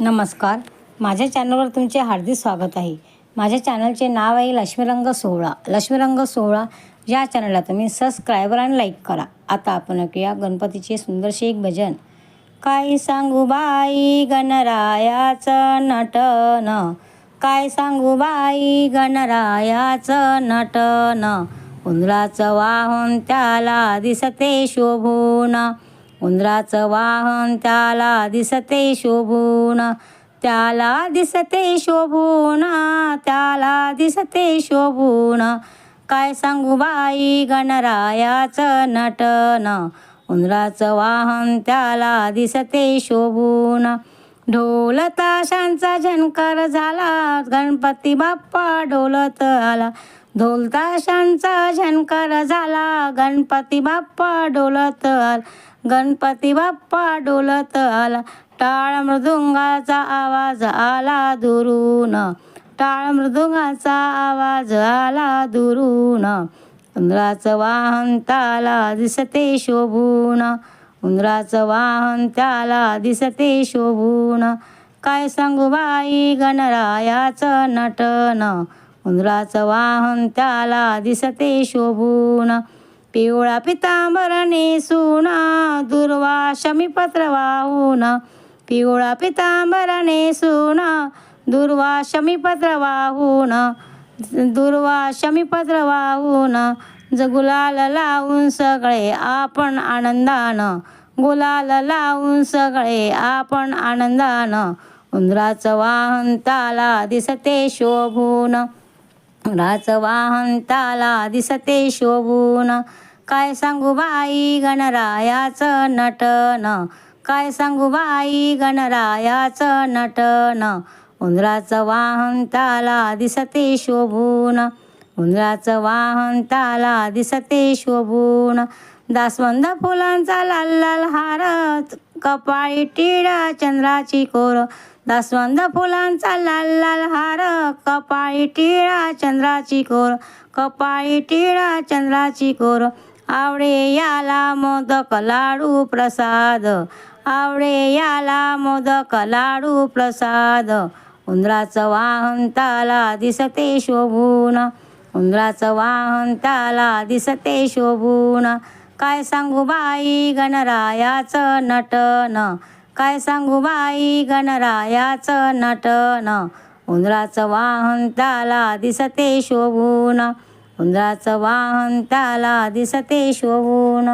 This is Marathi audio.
नमस्कार. माझ्या चॅनलवर तुमचे हार्दिक स्वागत आहे. माझ्या चॅनलचे नाव आहे लक्ष्मीरंग सोहळा. लक्ष्मीरंग सोहळा या चॅनलला तुम्ही सबस्क्रायबर आणि लाईक करा. आता आपण ऐकूया गणपतीचे सुंदरसे एक भजन. काय सांगू बाई गणरायाचं नटन? काय सांगू बाई गणरायाचं नटन? उंदराचं वाहून त्याला दिसते शोभून. उंदराचं वाहन त्याला दिसते शोभून. त्याला दिसते शोभून. त्याला दिसते शोभून. काय सांगू बाई गणरायाचं नटन? उंदराचं वाहन त्याला दिसते शोभून. ढोल ताशांचा झाला. गणपती बाप्पा डोलत आला. ढोलताशांचा झनकार झाला. गणपती बाप्पा डोलत आला गणपती बाप्पा डोलत आला टाळ मृदुंगाचा आवाज आला दुरून. टाळ मृदुंगाचा आवाज आला दुरून. उंदराचं वाहन त्याला दिसते शोभून. उंदराचं वाहन त्याला दिसते शोभून. काय सांगू बाई गणरायाचं नटन? उंदराचं वाहन त्याला दिसते शोभून. पिवळा पितांबर नेसून दुर्वा शमीपत्र वाहून. पिवळा पितांबर नेसून दुर्वा शमीपत्र वाहून. दुर्वा शमीपत्र वाहून. ज गुलाल लावून सगळे आपण आनंदानं. गुलाल लावून सगळे आपण आनंदानं. उंदराचं वाहन ताला दिसते शोभून. उंदराचं वाहन ताला दिसते शोभून. काय सांगू बाई गणरायाचं नटन? काय सांगू बाई गणरायाचं नटन? उंदराचं वाहन ताला दिसते शोभून. उंदराचं वाहन ताला दिसते शोभून. दासवंद फुलांचा लाल लाल हार कपाळी टिळा चंद्राची कोर दासवंद फुलांचा लाल लाल हार. कपाळी टिळा चंद्राची कोर कपाळी टिळा चंद्राची कोर. आवडे याला मोदक लाडू प्रसाद. आवडे याला मोदक लाडू प्रसाद. उंदराचं वाहन ताला दिसते शोभून. उंदराचं वाहन ताला दिसते शोभून. काय सांगू बाई गणरायाचं नटन? काय सांगू बाई गणरायाचं नटन? उंदराचं वाहन त्याला दिसते शोभून. उंदराचं वाहन त्याला दिसते शोभून.